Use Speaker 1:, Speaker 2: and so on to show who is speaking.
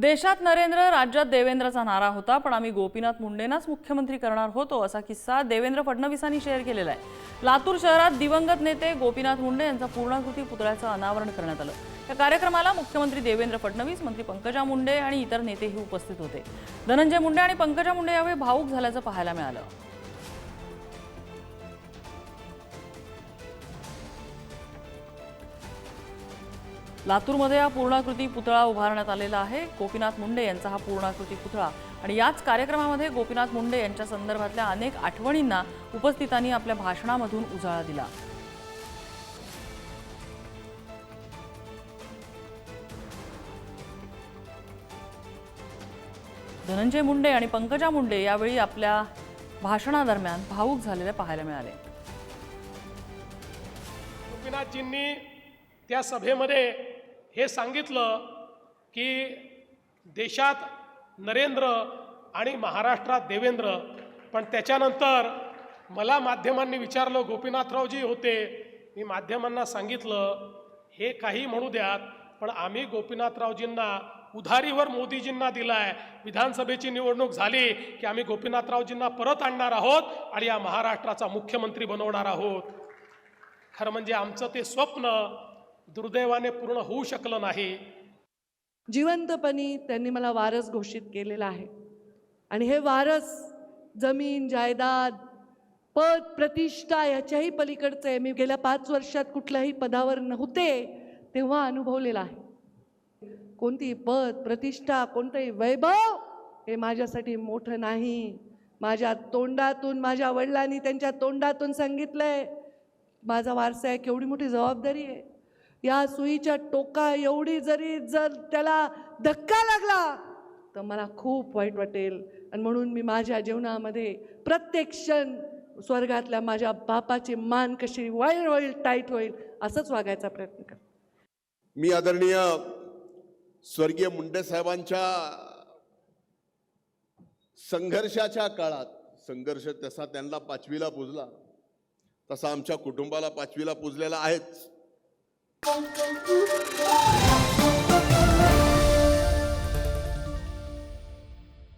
Speaker 1: देशात नरेंद्र राज्यात देवेंद्रचा नारा होता पण आम्ही गोपीनाथ मुंडेंनाच मुख्यमंत्री करणार होतो असा किस्सा देवेंद्र फडणवीसांनी शेअर केलेला आहे. लातूर शहरात दिवंगत नेते गोपीनाथ मुंडे यांचा पूर्णाकृती पुतळ्याचं अनावरण करण्यात आलं. या कार्यक्रमाला मुख्यमंत्री देवेंद्र फडणवीस मंत्री पंकजा मुंडे आणि इतर नेतेही उपस्थित होते. धनंजय मुंडे आणि पंकजा मुंडे यावेळी भाऊक झाल्याचं पाहायला मिळालं. लातूरमध्ये हा पूर्णाकृती पुतळा उभारण्यात आलेला आहे. गोपीनाथ मुंडे यांचा हा पूर्णाकृती पुतळा. आणि याच कार्यक्रमामध्ये गोपीनाथ मुंडे यांच्या संदर्भातल्या अनेक आठवणींना उपस्थितांनी आपल्या भाषणामधून उजाळा दिला. धनंजय मुंडे आणि पंकजा मुंडे यावेळी आपल्या भाषणादरम्यान भावूक झालेले पाहायला मिळाले.
Speaker 2: गोपीनाथजींनी त्या सभेमध्ये हे सांगितलं की देशात नरेंद्र आणि महाराष्ट्रात देवेंद्र पण त्याच्यानंतर मला माध्यमांनी विचारलं गोपीनाथरावजी होते. मी माध्यमांना सांगितलं हे काही म्हणू द्यात पण आम्ही गोपीनाथरावजींना उधारीवर मोदीजींना दिलाय. विधानसभेची निवडणूक झाली की आम्ही गोपीनाथरावजींना परत आणणार आहोत आणि या महाराष्ट्राचा मुख्यमंत्री बनवणार आहोत. खरं म्हणजे आमचं ते स्वप्न दुर्दैवाने पूर्ण होऊ शकलं नाही.
Speaker 3: जिवंतपणी त्यांनी मला वारस घोषित केलेला आहे. आणि हे वारस जमीन जायदाद पद प्रतिष्ठा याच्याही पलीकडचं आहे मी गेल्या पाच वर्षात कुठल्याही पदावर नव्हते तेव्हा अनुभवलेलं आहे. कोणती पद प्रतिष्ठा कोणतंही वैभव हे माझ्यासाठी मोठं नाही. माझ्या तोंडातून माझ्या वडिलांनी त्यांच्या तोंडातून सांगितलं आहे माझा वारसा आहे केवढी मोठी जबाबदारी आहे. या सुईच्या टोका एवढी जरी जर त्याला धक्का लागला तर मला खूप वाईट वाटेल. आणि म्हणून मी माझ्या जीवनामध्ये प्रत्येक क्षण स्वर्गातल्या माझ्या बापाची मान कशी वाईल होईल टाईट होईल असंच वागायचा प्रयत्न कर
Speaker 4: मी आदरणीय स्वर्गीय मुंडे साहेबांच्या संघर्षाच्या काळात संघर्ष तसा त्यांना पाचवीला पुजला तसा आमच्या कुटुंबाला पाचवीला पुजलेला आहेच. Bom, bom, bom, bom.